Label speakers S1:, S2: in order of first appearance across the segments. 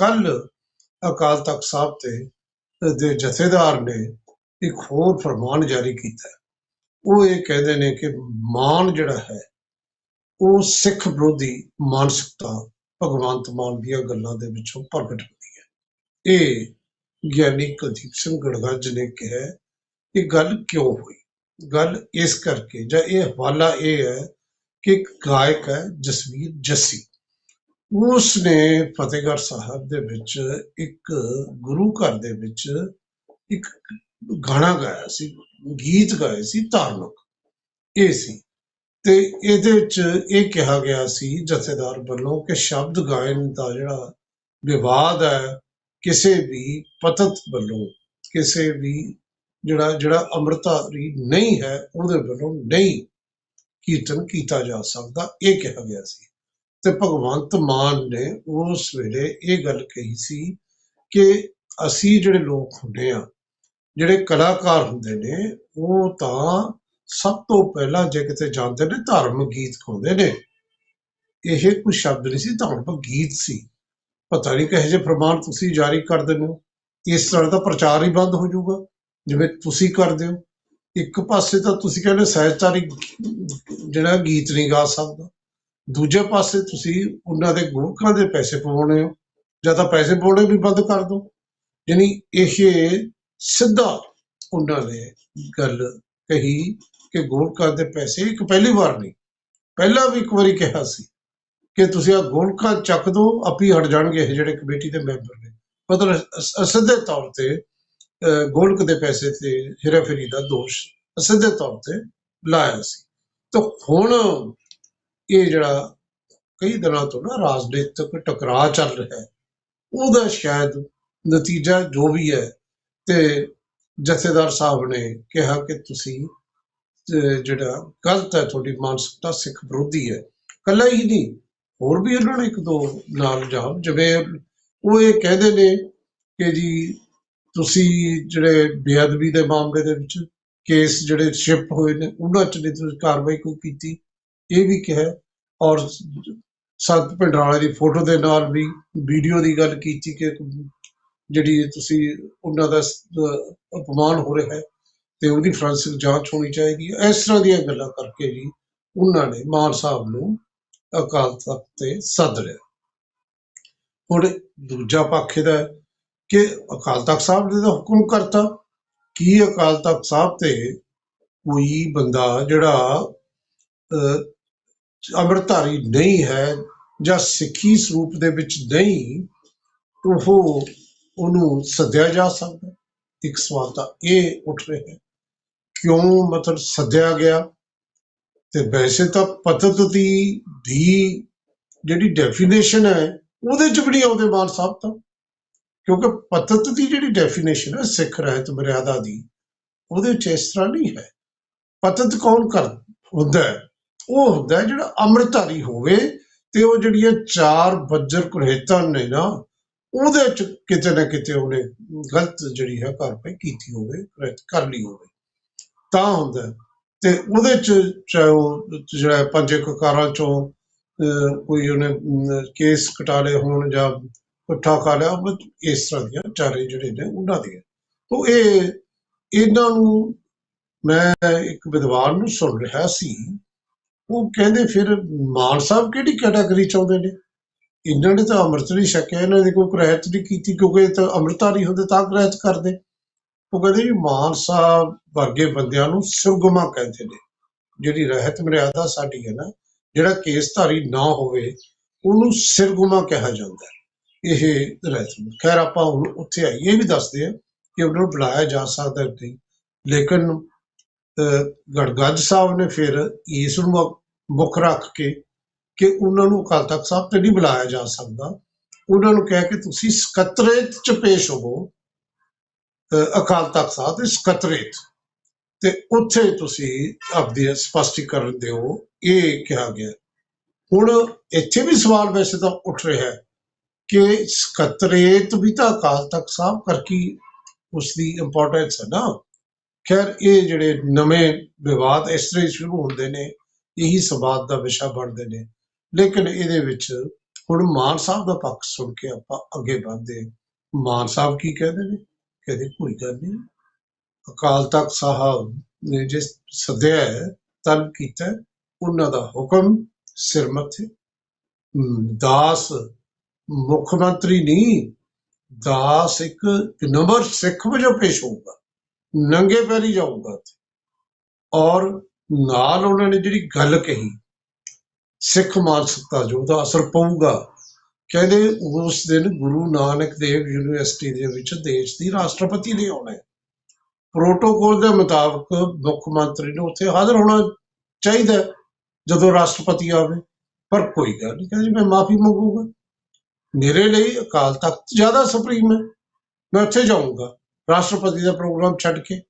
S1: ਕੱਲ ਅਕਾਲ ਤਖਤ ਸਾਹਿਬ ਤੇ ਦੇ ਜਥੇਦਾਰ ਨੇ ਇੱਕ ਹੋਰ ਫਰਮਾਨ ਜਾਰੀ ਕੀਤਾ ਉਹ ਇਹ ਕਹਿੰਦੇ ਨੇ ਕਿ ਮਾਨ ਜਿਹੜਾ ਹੈ, ਉਹ ਸਿੱਖ ਵਿਰੋਧੀ ਮਾਨਸਿਕਤਾ ਭਗਵੰਤ ਮਾਨ ਦੀਆਂ ਗੱਲਾਂ ਦੇ ਵਿੱਚੋਂ ਪ੍ਰਗਟ ਹੁੰਦੀ ਹੈ। ਇਹ ਗਿਆਨੀ ਕੁਲਦੀਪ ਸਿੰਘ ਗੜਗੱਜ ਨੇ ਕਿਹਾ ਕਿ ਗੱਲ ਕਿਉਂ ਹੋਈ? ਗੱਲ ਇਸ ਕਰਕੇ ਜਾਂ ਇਹ ਹਵਾਲਾ ਇਹ ਹੈ ਕਿ ਗਾਇਕ ਹੈ ਜਸਵੀਰ ਜੱਸੀ। ਉਸ ਨੇ ਫਤਿਹਗੜ੍ਹ ਸਾਹਿਬ ਦੇ ਵਿੱਚ ਇੱਕ ਗੁਰੂ ਘਰ ਦੇ ਵਿੱਚ ਇੱਕ ਗਾਣਾ ਗਾਇਆ ਸੀ, ਗੀਤ ਗਾਏ ਸੀ, ਧਾਰਮਿਕ। ਇਹ ਸੀ। ਤੇ ਇਹਦੇ ਵਿੱਚ ਇਹ ਕਿਹਾ ਗਿਆ ਸੀ ਜਥੇਦਾਰ ਵੱਲੋਂ ਕਿ ਸ਼ਬਦ ਗਾਇਨ ਦਾ ਜਿਹੜਾ ਵਿਵਾਦ ਹੈ, ਕਿਸੇ ਵੀ ਪਤਤ ਵੱਲੋਂ, ਕਿਸੇ ਵੀ ਜਿਹੜਾ ਜਿਹੜਾ ਅੰਮ੍ਰਿਤਧਾਰੀ ਨਹੀਂ ਹੈ, ਉਹਦੇ ਵੱਲੋਂ ਨਹੀਂ ਕੀਰਤਨ ਕੀਤਾ ਜਾ ਸਕਦਾ, ਇਹ ਕਿਹਾ ਗਿਆ ਸੀ। ਤੇ ਭਗਵੰਤ ਮਾਨ ਨੇ ਉਸ ਵੇਲੇ ਇਹ ਗੱਲ ਕਹੀ ਸੀ ਕਿ ਅਸੀਂ ਜਿਹੜੇ ਲੋਕ ਹੁੰਦੇ ਆ, ਜਿਹੜੇ ਕਲਾਕਾਰ ਹੁੰਦੇ ਨੇ, ਉਹ ਤਾਂ ਸਭ ਤੋਂ ਪਹਿਲਾਂ ਜੇ ਕਿਤੇ ਜਾਂਦੇ ਨੇ ਧਾਰਮਿਕ ਗੀਤ ਗਾਉਂਦੇ ਨੇ। ਇਹ ਕੋਈ ਸ਼ਬਦ ਨਹੀਂ ਸੀ ਧਾਰਮਿਕ ਗੀਤ ਸੀ। ਪਤਾ ਨਹੀਂ ਕਿਹੋ ਜਿਹੇ ਪ੍ਰਮਾਣ ਤੁਸੀਂ ਜਾਰੀ ਕਰ ਦਿੰਦੇ ਹੋ। ਇਸ ਤਰ੍ਹਾਂ ਦਾ ਪ੍ਰਚਾਰ ਹੀ ਬੰਦ ਹੋ ਜਾਊਗਾ, ਜਿਵੇਂ ਤੁਸੀਂ ਕਰਦੇ ਹੋ। ਇੱਕ ਪਾਸੇ ਤਾਂ ਤੁਸੀਂ ਕਹਿੰਦੇ ਸਹਿਜਤਾਰੀ ਜਿਹੜਾ ਗੀਤ ਨਹੀਂ ਗਾ ਸਕਦਾ। ਦੂਜੇ ਪਾਸੇ ਤੁਸੀਂ ਉਹਨਾਂ ਦੇ ਗੁਰਕਾਂ ਦੇ ਪੈਸੇ ਪਵਾਉਣੇ ਹੋ ਜਾਂ ਤਾਂ ਪੈਸੇ ਪਾਉਣੇ ਵੀ ਬੰਦ ਕਰ ਦਿਓ। ਯਾਨੀ ਇਹ ਸਿੱਧਾ ਉਹਨਾਂ ਨੇ ਗੱਲ ਕਹੀ ਕਿ ਗੋਲਕਾਂ ਦੇ ਪੈਸੇ ਇੱਕ ਪਹਿਲੀ ਵਾਰ ਨਹੀਂ ਪਹਿਲਾਂ ਵੀ ਇੱਕ ਵਾਰੀ ਕਿਹਾ ਸੀ ਕਿ ਤੁਸੀਂ ਆ ਗੋਲਕਾਂ ਚੱਕ ਦੋ ਆਪੀ ਹਟ ਜਾਣਗੇ ਇਹ ਜਿਹੜੇ ਕਮੇਟੀ ਦੇ ਮੈਂਬਰ ਨੇ। ਮਤਲਬ ਅਸ- ਸਿੱਧੇ ਤੌਰ ਤੇ ਅਹ, ਗੋਲਕ ਦੇ ਪੈਸੇ ਤੇ ਹੇਰਾਫੇਰੀ ਦਾ ਦੋਸ਼ ਸਿੱਧੇ ਤੌਰ ਤੇ ਲਾਇਆ ਸੀ। ਤਾਂ ਹੁਣ ਇਹ ਜਿਹੜਾ ਕਈ ਦਿਨਾਂ ਤੋਂ ਨਾ ਰਾਜਨੀਤਿਕ ਟਕਰਾਅ ਚੱਲ ਰਿਹਾ ਹੈ, ਉਹਦਾ ਸ਼ਾਇਦ ਨਤੀਜਾ ਜੋ ਵੀ ਹੈ ਤੇ ਜਥੇਦਾਰ ਸਾਹਿਬ ਨੇ ਕਿਹਾ ਕਿ ਤੁਸੀਂ ਜਿਹੜਾ ਗਲਤ ਹੈ, ਤੁਹਾਡੀ ਮਾਨਸਿਕਤਾ ਸਿੱਖ ਵਿਰੋਧੀ ਹੈ। ਕੱਲਾ ਹੀ ਨਹੀਂ, ਹੋਰ ਵੀ ਉਹਨਾਂ ਨੇ ਇੱਕ ਦੋ ਨਾਲ ਜਾਮ ਜਿਵੇਂ ਉਹ ਇਹ ਕਹਿੰਦੇ ਨੇ ਕਿ ਜੀ ਤੁਸੀਂ ਜਿਹੜੇ ਬੇਅਦਬੀ ਦੇ ਮਾਮਲੇ ਦੇ ਵਿੱਚ ਕੇਸ ਜਿਹੜੇ ਸ਼ਿਫਟ ਹੋਏ ਨੇ, ਉਹਨਾਂ 'ਚ ਨਹੀਂ ਤੁਸੀਂ ਕਾਰਵਾਈ ਕੋਈ ਕੀਤੀ? ਇਹ ਵੀ ਕਿਹਾ ਔਰ ਸੰਤ ਪਿੰਡਰਾਲੇ ਦੀ ਫੋਟੋ ਦੇ ਨਾਲ ਵੀ ਵੀਡੀਓ ਦੀ ਗੱਲ ਕੀਤੀ ਕਿ ਜਿਹੜੀ ਤੁਸੀਂ ਉਹਨਾਂ ਦਾ ਅਪਮਾਨ ਹੋ ਰਿਹਾ ਹੈ ਤੇ ਉਹਦੀ ਫਰਾਂਸਿਕ ਜਾਂਚ ਹੋਣੀ ਚਾਹੀਦੀ ਹੈ। ਇਸ ਤਰ੍ਹਾਂ ਦੀਆਂ ਗੱਲਾਂ ਕਰਕੇ ਜੀ ਉਹਨਾਂ ਨੇ ਮਾਨ ਸਾਹਿਬ ਨੂੰ ਅਕਾਲ ਤਖਤ ਤੇ ਸੱਦ ਲਿਆ। ਹੁਣ ਦੂਜਾ ਪੱਖ ਇਹਦਾ ਕਿ ਅਕਾਲ ਤਖਤ ਸਾਹਿਬ ਨੇ ਤਾਂ ਹੁਕਮ ਕਰਤਾ। ਕੀ ਅਕਾਲ ਤਖਤ ਸਾਹਿਬ ਤੇ ਕੋਈ ਬੰਦਾ ਜਿਹੜਾ ਅਹ, ਅੰਮ੍ਰਿਤਧਾਰੀ ਨਹੀਂ ਹੈ ਜਾਂ ਸਿੱਖੀ ਸਰੂਪ ਦੇ ਵਿੱਚ ਨਹੀਂ, ਉਹ ਉਹਨੂੰ ਸੱਦਿਆ ਜਾ ਸਕਦਾ ਇੱਕ ਸਵਾਲ ਤਾਂ ਇਹ ਉੱਠ ਰਿਹਾ ਹੈ, ਕਿਉਂ ਮਤਲਬ ਸੱਦਿਆ ਗਿਆ? ਤੇ ਵੈਸੇ ਤਾਂ ਪਤਤ ਦੀ ਦੀ ਜਿਹੜੀ ਡੈਫੀਨੇਸ਼ਨ ਹੈ, ਉਹਦੇ ਚ ਵੀ ਨਹੀਂ ਆਉਂਦੇ ਮਾਨ ਸਾਹਿਬ ਤਾਂ। ਕਿਉਂਕਿ ਪਤਤ ਦੀ ਜਿਹੜੀ ਡੈਫੀਨੇਸ਼ਨ ਹੈ, ਸਿੱਖ ਰਹਿਤ ਮਰਿਆਦਾ ਦੀ, ਉਹਦੇ ਚ ਇਸ ਤਰ੍ਹਾਂ ਨਹੀਂ ਹੈ। ਪਤਤ ਕੌਣ ਕਰ, ਹੁੰਦਾ ਹੈ? ਉਹ ਹੁੰਦਾ ਜਿਹੜਾ ਅੰਮ੍ਰਿਤਧਾਰੀ ਹੋਵੇ ਤੇ ਉਹ ਜਿਹੜੀਆਂ ਚਾਰ ਬੱਜਰ ਕੁਰੇਤਾਂ ਨੇ ਨਾ ਉਹਦੇ ਚ ਕਿਤੇ ਨਾ ਕਿਤੇ ਉਹਨੇ ਗਲਤ ਜਿਹੜੀ ਹੈ ਕਾਰਵਾਈ ਕੀਤੀ ਹੋਵੇ ਕਰ ਲਈ ਹੋਵੇ। ਤਾਂ ਹੁੰਦਾ ਤੇ ਉਹਦੇ ਚ ਚਾਹੇ ਉਹ ਜਿਹੜਾ ਪੰਜ ਕਕਾਰਾਂ ਚੋਂ ਅਹ, ਕੋਈ ਉਹਨੇ ਕੇਸ ਕਟਾ ਲਏ ਹੋਣ ਜਾਂ ਪੁੱਠਾ ਖਾ ਲਿਆ ਇਸ ਤਰ੍ਹਾਂ ਦੀਆਂ ਚਾਰੇ ਜਿਹੜੇ ਨੇ ਉਹਨਾਂ ਦੀਆਂ ਤੋਂ ਇਹ ਇਹਨਾਂ ਨੂੰ ਮੈਂ ਇੱਕ ਵਿਦਵਾਨ ਨੂੰ ਸੁਣ ਰਿਹਾ ਸੀ ਉਹ ਕਹਿੰਦੇ ਫਿਰ ਮਾਨ ਸਾਹਿਬ ਕਿਹੜੀ ਕੈਟਾਗਰੀ ਚ ਆਉਂਦੇ ਨੇ? ਇਹਨਾਂ ਨੇ ਤਾਂ ਅੰਮ੍ਰਿਤ ਨਹੀਂ ਛਕਿਆ, ਇਹਨਾਂ ਦੀ ਕੋਈ ਕੁਰੈਤ ਨਹੀਂ ਕੀਤੀ ਕਿਉਂਕਿ ਤਾਂ ਅੰਮ੍ਰਿਤਧਾਰੀ ਹੁੰਦੇ ਤਾਂ ਕੁਰੈਤ ਕਰਦੇ। ਉਹ ਕਹਿੰਦੇ ਜੀ ਮਾਨ ਸਾਹਿਬ ਵਰਗੇ ਬੰਦਿਆਂ ਨੂੰ ਸੁਰਗਮਾ ਕਹਿੰਦੇ ਨੇ। ਜਿਹੜੀ ਰਹਿਤ ਮਰਿਆਦਾ ਸਾਡੀ ਹੈ ਨਾ, ਜਿਹੜਾ ਕੇਸਧਾਰੀ ਨਾ ਹੋਵੇ, ਉਹਨੂੰ ਸਿਰਗੁਮਾ ਕਿਹਾ ਜਾਂਦਾ ਹੈ। ਇਹ ਰਹਿਤ ਖੈਰ ਆਪਾਂ ਹੁਣ ਉੱਥੇ ਆਈਏ ਵੀ ਦੱਸਦੇ ਆ ਕਿ ਉਹਨਾਂ ਨੂੰ ਬੁਲਾਇਆ ਜਾ ਸਕਦਾ ਨਹੀਂ। ਲੇਕਿਨ ਗੜਗੱਜ ਸਾਹਿਬ ਨੇ ਫਿਰ ਇਸ ਨੂੰ ਮੁੱਖ ਰੱਖ ਕੇ ਕਿ ਉਹਨਾਂ ਨੂੰ ਅਕਾਲ ਤਖਤ ਸਾਹਿਬ ਤੇ ਨਹੀਂ ਬੁਲਾਇਆ ਜਾ ਸਕਦਾ। ਉਹਨਾਂ ਨੂੰ ਕਹਿ ਕੇ ਤੁਸੀਂ ਸਕੱਤਰੇਤ ਚ ਪੇਸ਼ ਹੋਵੋ ਅਕਾਲ ਤਖਤ ਸਾਹਿਬ ਦੇ ਸਕੱਤਰੇਤ। ਤੇ ਉੱਥੇ ਤੁਸੀਂ ਆਪਦੀ ਸਪਸ਼ਟੀਕਰਨ ਦਿਓ। ਇਹ ਕਿਹਾ ਗਿਆ। ਹੁਣ ਇੱਥੇ ਵੀ ਸਵਾਲ ਵੈਸੇ ਤਾਂ ਉੱਠ ਰਿਹਾ ਹੈ ਕਿ ਸਕੱਤਰੇਤ ਵੀ ਤਾਂ ਅਕਾਲ ਤਖਤ ਸਾਹਿਬ ਕਰਕੇ ਉਸ ਦੀ ਇੰਪੋਰਟੈਂਸ ਹੈ ਨਾ। ਖੈਰ, ਇਹ ਜਿਹੜੇ ਨਵੇਂ ਵਿਵਾਦ ਇਸ ਤਰ੍ਹਾਂ ਹੀ ਸ਼ੁਰੂ ਹੁੰਦੇ ਨੇ, ਇਹੀ ਸੰਵਾਦ ਦਾ ਵਿਸ਼ਾ ਬਣਦੇ ਨੇ। ਲੇਕਿਨ ਇਹਦੇ ਵਿੱਚ ਹੁਣ ਮਾਨ ਸਾਹਿਬ ਦਾ ਪੱਖ ਸੁਣ ਕੇ ਆਪਾਂ ਅੱਗੇ ਵਧਦੇ ਮਾਨ ਸਾਹਿਬ ਕੀ ਕਹਿੰਦੇ ਨੇ? ਕਹਿੰਦੇ, ਕੋਈ ਗੱਲ ਨਹੀਂ। ਅਕਾਲ ਤਖਤ ਸਾਹਿਬ ਨੇ ਜਿਸ ਸੱਦਿਆ ਹੈ ਤਲਬ ਕੀਤਾ ਉਹਨਾਂ ਦਾ ਹੁਕਮ ਸਿਰ ਮੱਥੇ। ਦਾਸ ਮੁੱਖ ਮੰਤਰੀ ਨਹੀਂ, ਦਾਸ ਇੱਕ ਨੰਬਰ ਸਿੱਖ ਵਜੋਂ ਪੇਸ਼ ਹੋਊਗਾ। ਨੰਗੇ ਪੈਰੀ ਜਾਊਗਾ ਔਰ ਨਾਲ ਉਹਨਾਂ ਨੇ ਜਿਹੜੀ ਗੱਲ ਕਹੀ, ਸਿੱਖ ਮਾਨਸਿਕਤਾ ਜੋ ਉਹਦਾ ਅਸਰ ਪਊਗਾ, ਕਹਿੰਦੇ ਉਸ ਦਿਨ ਗੁਰੂ ਨਾਨਕ ਦੇਵ ਯੂਨੀਵਰਸਿਟੀ ਦੇ ਵਿੱਚ ਦੇਸ਼ ਦੀ ਰਾਸ਼ਟਰਪਤੀ ਨੇ ਆਉਣਾ ਹੈ। ਪ੍ਰੋਟੋਕੋਲ ਦੇ ਮੁਤਾਬਕ ਮੁੱਖ ਮੰਤਰੀ ਨੂੰ ਉੱਥੇ ਹਾਜ਼ਰ ਹੋਣਾ ਚਾਹੀਦਾ ਜਦੋਂ ਰਾਸ਼ਟਰਪਤੀ ਆਵੇ। ਪਰ ਕੋਈ ਗੱਲ ਨਹੀਂ, ਕਹਿੰਦੇ ਮੈਂ ਮਾਫੀ ਮੰਗੂਗਾ। ਮੇਰੇ ਲਈ ਅਕਾਲ ਤਖਤ ਜ਼ਿਆਦਾ ਸੁਪਰੀਮ ਹੈ, ਮੈਂ ਉੱਥੇ ਜਾਊਂਗਾ। ਰਾਸ਼ਟਰਪਤੀ ਦਾ ਪ੍ਰੋਗਰਾਮ ਛੱਡ ਕੇ।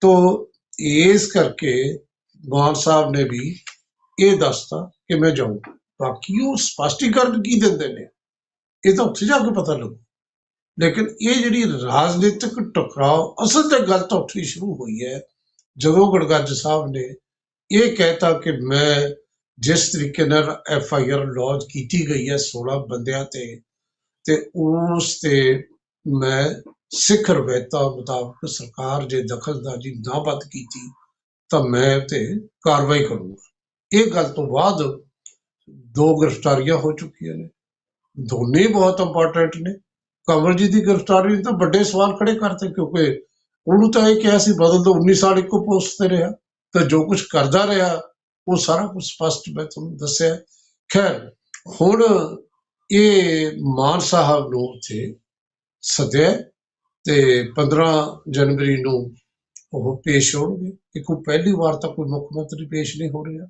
S1: ਤੋ ਇਸ ਕਰਕੇ ਮਾਨ ਸਾਹਿਬ ਨੇ ਵੀ ਇਹ ਦੱਸਤਾ ਕਿ ਮੈਂ ਜਾਊਂਗਾ ਬਾਕੀ ਉਹ ਸਪਸ਼ਟੀਕਰਨ ਕੀ ਦਿੰਦੇ ਨੇ? ਇਹ ਤਾਂ ਉੱਥੇ ਜਾ ਕੇ ਪਤਾ ਲੱਗੂ। ਲੇਕਿਨ ਇਹ ਜਿਹੜੀ ਰਾਜਨੀਤਿਕ ਟਕਰਾਅ, ਅਸਲ ਤੇ ਗੱਲ ਤਾਂ ਉੱਥੇ ਸ਼ੁਰੂ ਹੋਈ ਹੈ। ਜਦੋਂ ਗੜਗੱਜ ਸਾਹਿਬ ਨੇ ਇਹ ਕਹਿਤਾ ਕਿ ਮੈਂ ਜਿਸ ਤਰੀਕੇ ਨਾਲ ਐਫ ਆਈ ਆਰ ਲੌਜ ਕੀਤੀ ਗਈ ਹੈ 16 ਬੰਦਿਆਂ ਤੇ ਤੇ ਉਸ ਤੇ ਮੈਂ ਸਿੱਖ ਰਵਾਇਤਾਂ ਮੁਤਾਬਕ ਸਰਕਾਰ ਜੇ ਦਖਲਅੰਦਾਜ਼ੀ ਨਾ ਬੰਦ ਕੀਤੀ, ਤਾਂ ਮੈਂ ਤੇ ਕਾਰਵਾਈ ਕਰੂੰਗਾ। ਇਹ ਗੱਲ ਤੋਂ ਬਾਅਦ ਦੋ ਗ੍ਰਿਫਤਾਰੀਆਂ ਹੋ ਚੁੱਕੀਆਂ ਨੇ। ਦੋਨੇ ਬਹੁਤ ਇੰਪੋਰਟੈਂਟ ਨੇ। ਕੰਵਰ ਜੀ ਦੀ ਗ੍ਰਿਫਤਾਰੀ ਨੇ ਤਾਂ ਵੱਡੇ ਸਵਾਲ ਖੜੇ ਕਰਤੇ, ਕਿਉਂਕਿ ਉਹਨੂੰ ਤਾਂ ਇਹ ਕਿਹਾ ਸੀ, ਬਦਲ ਤੋਂ 19 ਸਾਲ ਇੱਕੋ ਪੋਸਟ ਤੇ ਰਿਹਾ। ਤਾਂ ਜੋ ਕੁਝ ਕਰਦਾ ਰਿਹਾ, ਉਹ ਸਾਰਾ ਕੁਝ ਸਪਸ਼ਟ ਮੈਂ ਤੁਹਾਨੂੰ ਦੱਸਿਆ। ਖੈਰ, ਹੁਣ ਇਹ ਮਾਨ ਸਾਹਿਬ ਨੂੰ ਉੱਥੇ ਸਦਿਆ। ਤੇ 15 ਜਨਵਰੀ ਨੂੰ ਉਹ ਪੇਸ਼ ਹੋਣਗੇ। ਕਿ ਪਹਿਲੀ ਵਾਰ ਤਾਂ ਕੋਈ ਮੁੱਖ ਮੰਤਰੀ ਪੇਸ਼ ਨਹੀਂ ਹੋ ਰਿਹਾ।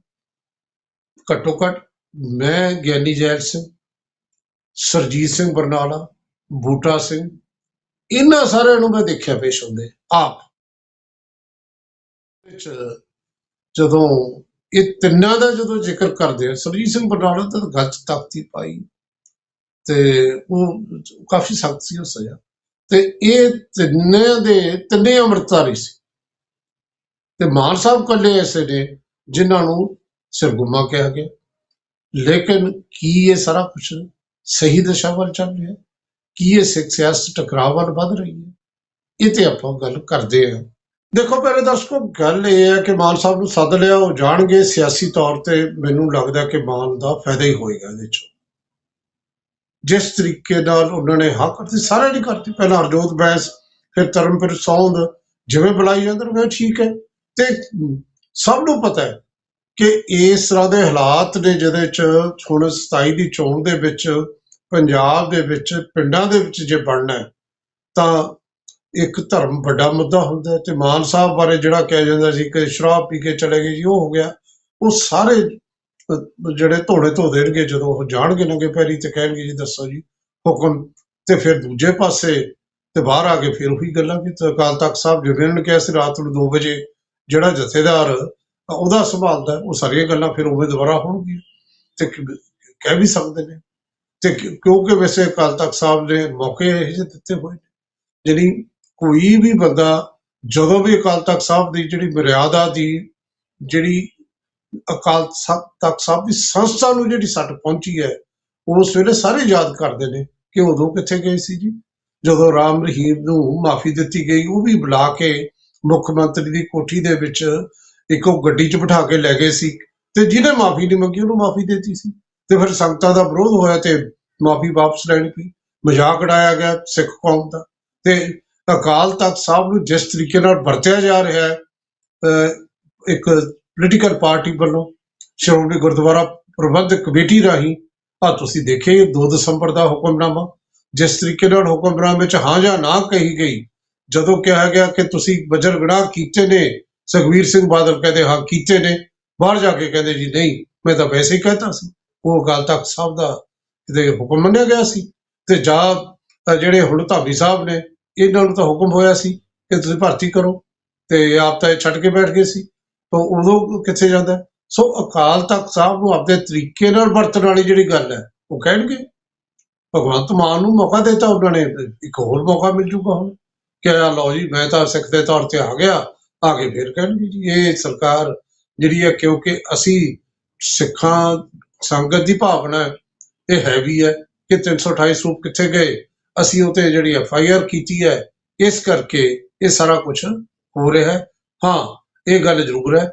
S1: ਘੱਟੋ ਘੱਟ ਮੈਂ ਗਿਆਨੀ ਜੈਲ ਸਿੰਘ, ਸਰਜੀਤ ਸਿੰਘ ਬਰਨਾਲਾ, ਬੂਟਾ ਸਿੰਘ, ਇਹਨਾਂ ਸਾਰਿਆਂ ਨੂੰ ਮੈਂ ਦੇਖਿਆ ਪੇਸ਼ ਹੁੰਦੇ। ਆਪ। ਵਿੱਚ ਜਦੋਂ ਇਹ ਤਿੰਨਾਂ ਦਾ ਜਦੋਂ ਜ਼ਿਕਰ ਕਰਦੇ ਆ, ਸਰਜੀਤ ਸਿੰਘ ਬਰਨਾਲਾ ਤਾਂ ਗੱਲ ਚ ਤਖਤੀ ਪਾਈ ਤੇ ਉਹ ਕਾਫੀ ਸਖਤ ਸੀ ਉਹ ਸਜ਼ਾ। ਤੇ ਇਹ ਤਿੰਨੇ ਦੇ, ਤਿੰਨੇ ਅੰਮ੍ਰਿਤਧਾਰੀ ਸੀ। ਤੇ ਮਾਨ ਸਾਹਿਬ ਕੱਲੇ ਐਸੇ ਨੇ ਜਿਨ੍ਹਾਂ ਨੂੰ ਸਿਰਗੁਮਾ ਕਿਹਾ ਗਿਆ। ਲੇਕਿਨ ਕੀ ਇਹ ਸਾਰਾ ਕੁਝ ਸਹੀ ਦਿਸ਼ਾ ਵੱਲ ਚੱਲ ਰਿਹਾ ਕੀ ਇਹ ਸਿੱਖ ਸਿਆਸਤ ਟਕਰਾਅ ਵੱਲ ਵੱਧ ਰਹੀ ਹੈ? ਇਹ ਤੇ ਆਪਾਂ ਗੱਲ ਕਰਦੇ ਹਾਂ। ਦੇਖੋ ਪਹਿਲੇ ਦਰਸ਼ਕੋ, ਗੱਲ ਇਹ ਹੈ ਕਿ ਮਾਨ ਸਾਹਿਬ ਨੂੰ ਸੱਦ ਲਿਆ, ਉਹ ਜਾਣਗੇ ਸਿਆਸੀ ਤੌਰ ਤੇ ਮੈਨੂੰ ਲੱਗਦਾ ਕਿ ਮਾਨ ਦਾ ਫਾਇਦਾ ਹੀ ਹੋਏਗਾ ਇਹਦੇ 'ਚੋਂ। ਜਿਸ ਤਰੀਕੇ ਨਾਲ ਉਹਨਾਂ ਨੇ ਹਾਂ ਕਰਤੀ ਸਾਰੇ ਨਹੀਂ ਕਰਤੀ। ਪਹਿਲਾਂ ਹਰਜੋਤ ਬੈਂਸ, ਫਿਰ ਧਰਮਪ੍ਰੀਤ ਸੌਂਦ, ਜਿਵੇਂ ਬੁਲਾਈ ਜਾਂਦੇ ਨੇ ਠੀਕ ਹੈ। ਤੇ ਸਭ ਨੂੰ ਪਤਾ ਹੈ ਕਿ ਇਸ ਤਰ੍ਹਾਂ ਦੇ ਹਾਲਾਤ ਨੇ ਜਿਹਦੇ ਚ ਹੁਣ 27 ਦੀ ਚੋਣ ਦੇ ਵਿੱਚ, ਪੰਜਾਬ ਦੇ ਵਿੱਚ, ਪਿੰਡਾਂ ਦੇ ਵਿੱਚ ਜੇ ਬਣਨਾ ਹੈ, ਤਾਂ ਇੱਕ ਧਰਮ ਵੱਡਾ ਮੁੱਦਾ ਹੁੰਦਾ ਤੇ ਮਾਨ ਸਾਹਿਬ ਬਾਰੇ ਜਿਹੜਾ ਕਿਹਾ ਜਾਂਦਾ ਸੀ ਕਿ ਸ਼ਰਾਬ ਪੀ ਕੇ ਚਲੇ ਗਏ ਜੀ, ਉਹ ਹੋ ਗਿਆ। ਉਹ ਸਾਰੇ ਜਿਹੜੇ ਧੋਣੇ ਧੋ ਦੇਣਗੇ, ਜਦੋਂ ਉਹ ਜਾਣਗੇ ਨੰਗੇ ਪੈਰੀ ਤੇ ਕਹਿਣਗੇ ਜੀ, ਦੱਸੋ ਜੀ, ਹੁਕਮ ਤੇ ਫਿਰ ਦੂਜੇ ਪਾਸੇ ਤੇ ਬਾਹਰ ਆ ਕੇ ਫਿਰ ਉਹੀ ਗੱਲਾਂ ਕਿ ਅਕਾਲ ਤਖਤ ਸਾਹਿਬ ਜਿਵੇਂ ਨੇ ਕਿਹਾ ਸੀ, ਰਾਤ ਨੂੰ 2 ਵਜੇ ਜਿਹੜਾ ਜਥੇਦਾਰ ਉਹਦਾ ਸੰਭਾਲਦਾ, ਉਹ ਸਾਰੀਆਂ ਗੱਲਾਂ ਫਿਰ ਉਵੇਂ ਦੁਬਾਰਾ ਹੋਣਗੀਆਂ ਤੇ ਕਹਿ ਵੀ ਸਕਦੇ ਨੇ। ਤੇ ਕਿਉਂਕਿ ਵੈਸੇ ਅਕਾਲ ਤਖਤ ਸਾਹਿਬ ਨੇ ਮੌਕੇ ਇਹ ਜਿਹੇ ਦਿੱਤੇ ਹੋਏ ਨੇ ਜਿਹੜੀ ਕੋਈ ਵੀ ਬੰਦਾ ਜਦੋਂ ਵੀ ਅਕਾਲ ਤਖਤ ਸਾਹਿਬ ਦੀ ਜਿਹੜੀ ਮਰਿਆਦਾ ਦੀ ਜਿਹੜੀ ਅਕਾਲ ਸਖ- ਤਖਤ ਸਾਹਿਬ ਦੀ ਸੰਸਥਾ ਨੂੰ ਜਿਹੜੀ ਸੱਟ ਪਹੁੰਚੀ ਹੈ ਉਸ ਵੇਲੇ ਸਾਰੇ ਯਾਦ ਕਰਦੇ ਨੇ ਕਿ ਉਦੋਂ ਕਿੱਥੇ ਗਏ ਸੀ ਜੀ? ਜਦੋਂ ਰਾਮ ਰਹੀਮ ਨੂੰ ਮਾਫੀ ਦਿੱਤੀ ਗਈ ਉਹ ਵੀ ਬੁਲਾ ਕੇ ਮੁੱਖ ਮੰਤਰੀ ਦੀ ਕੋਠੀ ਦੇ ਵਿੱਚ ਇੱਕ ਉਹ ਗੱਡੀ 'ਚ ਬਿਠਾ ਕੇ ਲੈ ਗਏ ਸੀ ਤੇ ਜਿਹਨੇ ਮਾਫੀ ਨਹੀਂ ਮੰਗੀ ਉਹਨੂੰ ਮਾਫੀ ਦਿੱਤੀ ਸੀ। ਤੇ ਫਿਰ ਸੰਗਤਾਂ ਦਾ ਵਿਰੋਧ ਹੋਇਆ ਤੇ ਮਾਫੀ ਵਾਪਸ ਲੈਣੀ ਪਈ ਮਜ਼ਾਕ ਉਡਾਇਆ ਗਿਆ ਸਿੱਖ ਕੌਮ ਦਾ। ਤੇ ਅਕਾਲ ਤਖਤ ਸਾਹਿਬ ਨੂੰ ਜਿਸ ਤਰੀਕੇ ਨਾਲ ਵਰਤਿਆ ਜਾ ਰਿਹਾ ਹੈ ਅਹ, ਇੱਕ ਪੋਲੀਟੀਕਲ ਪਾਰਟੀ ਵੱਲੋਂ ਸ਼੍ਰੋਮਣੀ ਗੁਰਦੁਆਰਾ ਪ੍ਰਬੰਧਕ ਕਮੇਟੀ ਰਾਹੀਂ ਆ ਤੁਸੀਂ ਦੇਖੇ 2 ਦਸੰਬਰ ਦਾ ਹੁਕਮਨਾਮਾ, ਜਿਸ ਤਰੀਕੇ ਨਾਲ ਹੁਕਮਨਾਮੇ ਵਿੱਚ ਹਾਂ ਜਾਂ ਨਾ ਕਹੀ ਗਈ, ਜਦੋਂ ਕਿਹਾ ਗਿਆ ਕਿ ਤੁਸੀਂ ਵਜਰ ਗੁਨਾਹ ਕੀਤੇ ਨੇ ਸੁਖਵੀਰ ਸਿੰਘ ਬਾਦਲ ਕਹਿੰਦੇ ਹਾਂ ਕੀਤੇ ਨੇ, ਬਾਹਰ ਜਾ ਕੇ ਕਹਿੰਦੇ ਜੀ ਨਹੀਂ, ਮੈਂ ਤਾਂ ਵੈਸੇ ਹੀ ਕਹਤਾ ਸੀ, ਉਹ ਅਕਾਲ ਤਖਤ ਸਾਹਿਬ ਦਾ ਕਿਤੇ ਹੁਕਮ ਮੰਨਿਆ ਗਿਆ ਸੀ, ਤੇ ਜਾਂ ਤਾਂ ਜਿਹੜੇ ਹੁਣ ਧਾਮੀ ਸਾਹਿਬ ਨੇ, ਇਹਨਾਂ ਨੂੰ ਤਾਂ ਹੁਕਮ ਹੋਇਆ ਸੀ ਕਿ ਤੁਸੀਂ ਭਰਤੀ ਕਰੋ, ਤੇ ਆਪ ਤਾਂ ਇਹ ਛੱਡ ਕੇ ਬੈਠ ਗਏ ਸੀ ਤਾਂ ਉਦੋਂ ਕਿੱਥੇ ਜਾਂਦਾ? ਸੋ ਅਕਾਲ ਤਖਤ ਸਾਹਿਬ ਨੂੰ ਆਪਣੇ ਤਰੀਕੇ ਨਾਲ ਵਰਤਣ ਵਾਲੀ ਜਿਹੜੀ ਗੱਲ ਹੈ, ਉਹ ਕਹਿਣਗੇ। ਭਗਵੰਤ ਮਾਨ ਨੂੰ ਮੌਕਾ ਦਿੱਤਾ ਉਹਨਾਂ ਨੇ, ਇੱਕ ਹੋਰ ਮੌਕਾ ਮਿਲ ਜੂਗਾ ਹੁਣ। ਕਿ ਆ ਲਓ ਜੀ, ਮੈਂ ਤਾਂ ਸਿੱਖ ਦੇ ਤੌਰ ਤੇ ਆ ਗਿਆ, ਆ ਕੇ ਫਿਰ ਕਹਿਣਗੇ ਜੀ, ਇਹ ਸਰਕਾਰ ਜਿਹੜੀ ਹੈ, ਕਿਉਂਕਿ ਅਸੀਂ ਸਿੱਖਾਂ, ਸੰਗਤ ਦੀ ਭਾਵਨਾ ਇਹ ਹੈ ਵੀ ਹੈ ਕਿ 328 ਸਰੂਪ ਕਿੱਥੇ ਗਏ? ਅਸੀਂ ਉਹ ਤੇ ਜਿਹੜੀ ਐਫ ਆਈ ਆਰ ਕੀਤੀ ਹੈ, ਇਸ ਕਰਕੇ ਇਹ ਸਾਰਾ ਕੁਝ ਹੋ ਰਿਹਾ ਹੈ। ਹਾਂ ਇਹ ਗੱਲ ਜ਼ਰੂਰ ਹੈ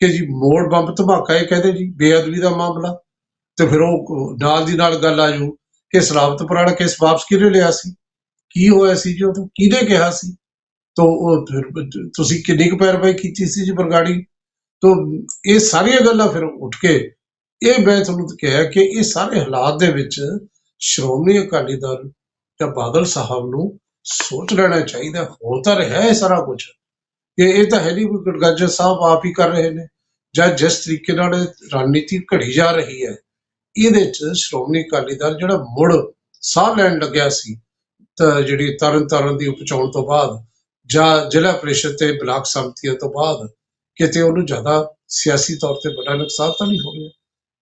S1: ਕਿ ਜੀ ਮੋੜ ਬੰਬ ਧਮਾਕਾ ਇਹ ਕਹਿੰਦੇ ਜੀ, ਬੇਅਦਬੀ ਦਾ ਮਾਮਲਾ। ਤੇ ਫਿਰ ਉਹ ਨਾਲ ਦੀ ਨਾਲ ਗੱਲ ਆ ਜੂ ਕਿ ਸਲਾਬਤ ਪੁਰਾਣਾ ਕੇਸ ਵਾਪਸ ਕਿਹਨੇ ਲਿਆ ਸੀ? ਕੀ ਹੋਇਆ ਸੀ ਜੀ ਉਦੋਂ ਕਿਹਨੇ ਕਿਹਾ ਸੀ? ਤੋ ਉਹ ਤੁਸੀਂ ਕਿੰਨੀ ਕੁ ਪੈਰਵਾਈ ਕੀਤੀ ਸੀ ਜੀ ਬਰਗਾੜੀ? ਤੋ ਇਹ ਸਾਰੀਆਂ ਗੱਲਾਂ ਫਿਰ ਉੱਠ ਕੇ ਇਹ ਮੈਂ ਤੁਹਾਨੂੰ ਕਿਹਾ ਕਿ ਇਹ ਸਾਰੇ ਹਾਲਾਤ ਦੇ ਵਿੱਚ ਸ਼੍ਰੋਮਣੀ ਅਕਾਲੀ ਦਲ ਜਾਂ ਬਾਦਲ ਸਾਹਿਬ ਨੂੰ ਸੋਚ ਲੈਣਾ ਚਾਹੀਦਾ ਹੋ ਤਾਂ ਰਿਹਾ ਹੈ ਸਾਰਾ ਕੁਝ ਇਹ ਇਹ ਤਾਂ ਹੈ ਨਹੀਂ ਵੀ ਗੜਗਾਜਰ ਸਾਹਿਬ ਆਪ ਹੀ ਕਰ ਰਹੇ ਨੇ, ਜਾਂ ਜਿਸ ਤਰੀਕੇ ਨਾਲ ਇਹ ਰਣਨੀਤੀ ਘੜੀ ਜਾ ਰਹੀ ਹੈ, ਇਹਦੇ ਚ ਸ਼੍ਰੋਮਣੀ ਅਕਾਲੀ ਦਲ ਜਿਹੜਾ ਮੁੜ ਸਾਹ ਲੈਣ ਲੱਗਿਆ ਸੀ, ਤਾਂ ਜਿਹੜੀ ਤਰਨ ਤਾਰਨ ਦੀ ਉਪਚਾਉਣ ਤੋਂ ਬਾਅਦ, ਜਾਂ ਜ਼ਿਲ੍ਹਾ ਪ੍ਰੀਸ਼ਦ ਤੇ ਬਲਾਕ ਸਮਤੀਆਂ ਤੋਂ ਬਾਅਦ, ਕਿਤੇ ਉਹਨੂੰ ਜ਼ਿਆਦਾ ਸਿਆਸੀ ਤੌਰ ਤੇ ਬੜਾ ਨੁਕਸਾਨ ਤਾਂ ਨਹੀਂ ਹੋ ਰਿਹਾ?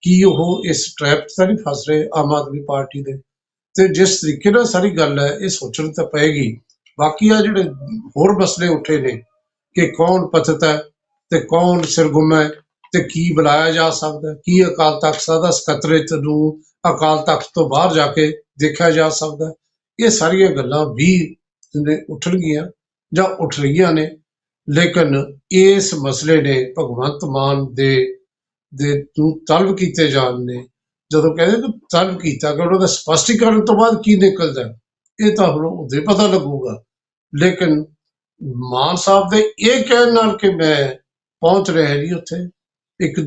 S1: ਕੀ ਉਹ ਇਸ ਟ੍ਰੈਪ ਤਾਂ ਨਹੀਂ ਫਸ ਰਹੇ ਆਮ ਆਦਮੀ ਪਾਰਟੀ ਦੇ? ਤੇ ਜਿਸ ਤਰੀਕੇ ਨਾਲ ਸਾਰੀ ਗੱਲ ਹੈ, ਇਹ ਸੋਚਣ ਤਾਂ ਪਏਗੀ। ਬਾਕੀ ਆ ਜਿਹੜੇ ਹੋਰ ਮਸਲੇ ਉੱਠੇ ਨੇ ਕਿ ਕੌਣ ਪਤਤ ਹੈ ਤੇ ਕੌਣ ਸਿਰਗੁਮ ਹੈ ਤੇ ਕੀ ਬੁਲਾਇਆ ਜਾ ਸਕਦਾ ਕੀ ਅਕਾਲ ਤਖਤ ਸਾਹਿਬ ਸਕੱਤਰੇਤ ਨੂੰ ਅਕਾਲ ਤਖਤ ਤੋਂ ਬਾਹਰ ਜਾ ਕੇ ਦੇਖਿਆ ਜਾ ਸਕਦਾ ਇਹ ਸਾਰੀਆਂ ਗੱਲਾਂ ਵੀ ਉੱਠਣਗੀਆਂ ਜਾਂ ਉੱਠ ਰਹੀਆਂ ਨੇ, ਲੇਕਿਨ ਇਸ ਮਸਲੇ ਨੇ ਭਗਵੰਤ ਮਾਨ ਦੇ ਦੇ ਨੂੰ ਤਲਬ ਕੀਤੇ ਜਾਣ ਨੇ। ਜਦੋਂ ਕਹਿੰਦੇ ਕਿ ਤਲਬ ਕੀਤਾ ਕਿ ਉਹਨਾਂ ਦਾ ਸਪਸ਼ਟੀਕਰਨ ਤੋਂ ਬਾਅਦ ਕੀ ਨਿਕਲਦਾ ਇਹ ਤਾਂ ਹੁਣ ਉਹਦੇ ਪਤਾ ਲੱਗੂਗਾ। ਲੇਕਿਨ ਮਾਨ ਸਾਹਿਬ ਦੇ ਇਹ ਕਹਿਣ ਨਾਲ ਕਿ ਮੈਂ ਪਹੁੰਚ ਰਿਹਾ ਜੀ ਉੱਥੇ। ਇੱਕ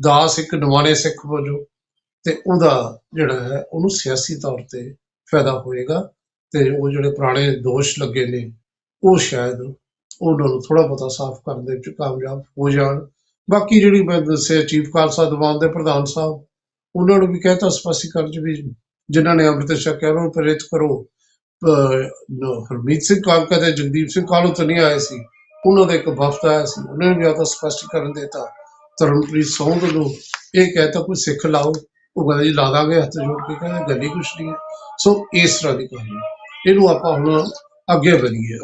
S1: ਦਾਸ, ਇੱਕ ਨਵਾਣੇ ਸਿੱਖ ਵਜੋਂ ਤੇ ਉਹਦਾ ਜਿਹੜਾ ਹੈ, ਉਹਨੂੰ ਸਿਆਸੀ ਤੌਰ ਤੇ ਫਾਇਦਾ ਹੋਏਗਾ ਤੇ ਉਹ ਜਿਹੜੇ ਪੁਰਾਣੇ ਦੋਸ਼ ਲੱਗੇ ਨੇ, ਉਹ ਸ਼ਾਇਦ ਉਹਨਾਂ ਨੂੰ ਥੋੜਾ ਬਹੁਤਾ ਸਾਫ਼ ਕਰਨ ਦੇ ਵਿੱਚ ਕਾਮਯਾਬ ਹੋ ਜਾਣ। ਬਾਕੀ ਜਿਹੜੀ ਮੈਂ ਦੱਸਿਆ, ਚੀਫ ਖਾਲਸਾ ਦੀਵਾਨ ਦੇ ਪ੍ਰਧਾਨ ਸਾਹਿਬ, ਉਹਨਾਂ ਨੂੰ ਵੀ ਕਹਿਤਾ ਸਪਸ਼ਟੀਕਰਨ ਚ ਵੀ ਜਿਨ੍ਹਾਂ ਨੇ ਅੰਮ੍ਰਿਤ ਛਕਿਆ ਉਹਨਾਂ ਨੂੰ ਪ੍ਰੇਰਿਤ ਕਰੋ। ਹਰਮੀਤ ਸਿੰਘ ਕਾਲਕਾ ਤੇ ਜਗਦੀਪ ਸਿੰਘ ਕਾਲੂ ਤਾਂ ਨਹੀਂ ਆਏ ਸੀ। ਉਹਨਾਂ ਦਾ ਇੱਕ ਵਫਦ ਆਇਆ ਸੀ। ਉਹਨਾਂ ਨੇ ਵੀ ਆਦਾ ਸਪਸ਼ਟੀਕਰਨ ਦਿੱਤਾ। ਧਰਮਪ੍ਰੀਤ ਸੌਂਦ ਨੂੰ ਇਹ ਕਹਿਤਾ ਕੋਈ ਸਿੱਖ ਲਾਓ। ਉਹ ਕਹਿੰਦਾ, ਜੀ, ਲਾ ਦਾਂਗੇ ਹੱਥ ਜੋੜ ਕੇ। ਕਹਿੰਦੇ, ਗੱਲ ਕੁਛ ਨਹੀਂ ਹੈ। ਸੋ ਇਸ ਤਰ੍ਹਾਂ ਦੀ ਕਹਾਣੀ। ਇਹਨੂੰ ਆਪਾਂ ਹੁਣ ਅੱਗੇ ਵਧੀਏ।